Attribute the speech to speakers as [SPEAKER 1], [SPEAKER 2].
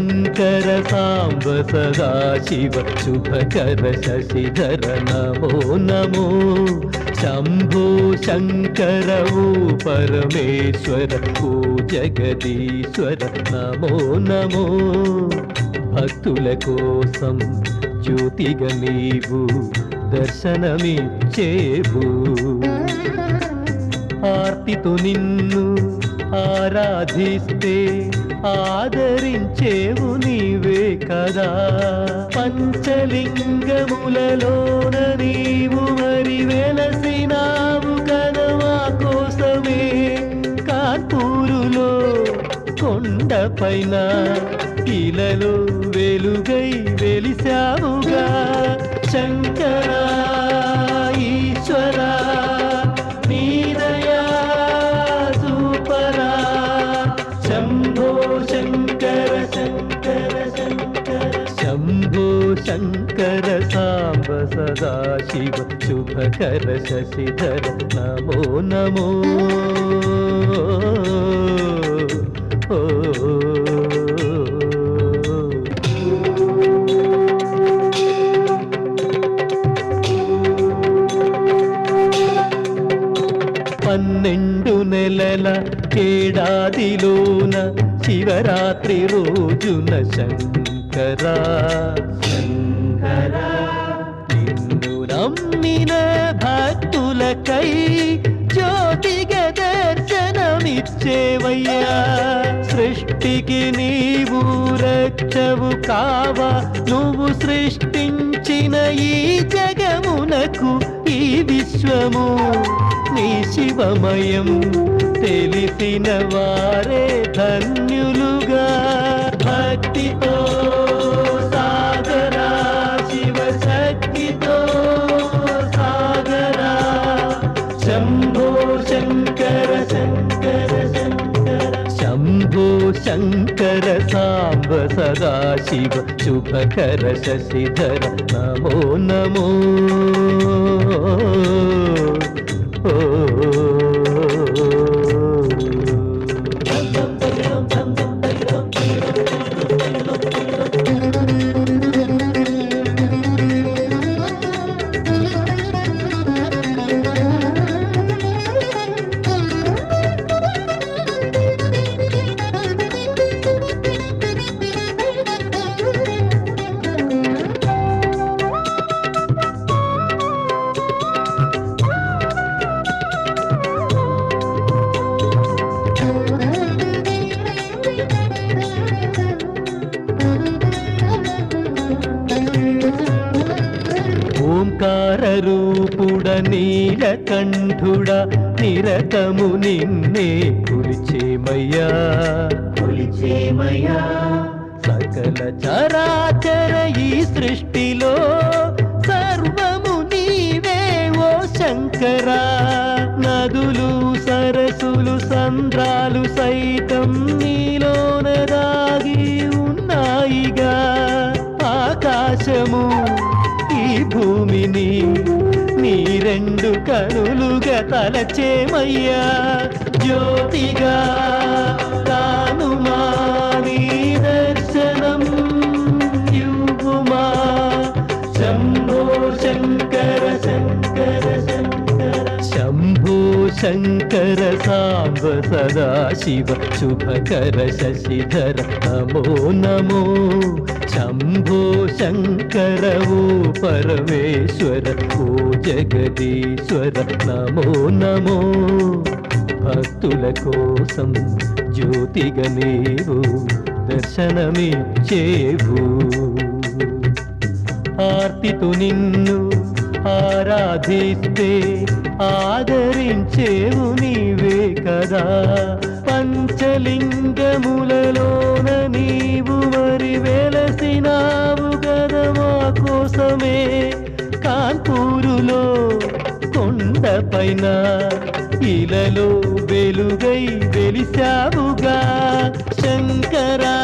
[SPEAKER 1] శంకర సాంబ సదాశివ శుభకర శశిధర నమో నమో శంభో శంకర ఓ పరమేశ్వర ఓ జగదీశ్వర నమో నమో భక్తుల కోసం జ్యోతిగా నీవు దర్శనమిచ్చేవు ఆర్తితో నిన్ను ఆరాధిస్తే ఆదరించేవు నీవే కదా. పంచలింగములలోన నీవు మరి వెలసినావు కదవా కోసమే. కాన్పూరులో కొండపైన ఇలలో వెలుగై వెలిసావుగా శంకరా సదాశివ శుభకర శశిధర నమో నమో. పన్నెండు నెలల ఏడాదిలోన శివరాత్రి రోజున శంకరా. శంకరా. నమ్మిన భక్తులకై జ్యోతిగ దర్శనమిచ్చేవయ్యా. సృష్టికి నీవు రక్షవు కావా. నువ్వు సృష్టించిన ఈ జగమునకు ఈ విశ్వము. నీ శివమయం తెలిసిన వారే ధన్యులుగా. భక్తితో సదాశివ శుభకర శశిధర నమో నమో. నీలకంఠుడ నిరతము నిన్నే కొలిచేమయ్యా కొలిచేమయ్యా సకల చరాచర ఈ సృష్టిలో సర్వము నీవే ఓ శంకరా. నదులు సరసులు సంద్రాలు సైతం నీలోన దాగి ఉన్నాయిగా. ఆకాశము ఈ భూమిని రెండు కనులుగా తలచేమయ్యా. జ్యోతిగా తాను మాది దర్శనం యుగుమా శంభో శంకర శంకర శంకర. శంభో శంకర సాంబ సదాశివ శుభకర శశిధర. నమో నమో శంభో శంకర ఓ జగదీశ్వర నమో. నమో భక్తుల కోసం జ్యోతిగా నీవు దర్శనమిచ్చేవు ఆర్తితో నిన్ను ఆరాధిస్తే ఆదరించేవు నీవే కదా. పంచలింగములలోన నీవు మరి వెలసినా కొండపైన ఇలలో వెలుగై వెలిసావుగా శంకరా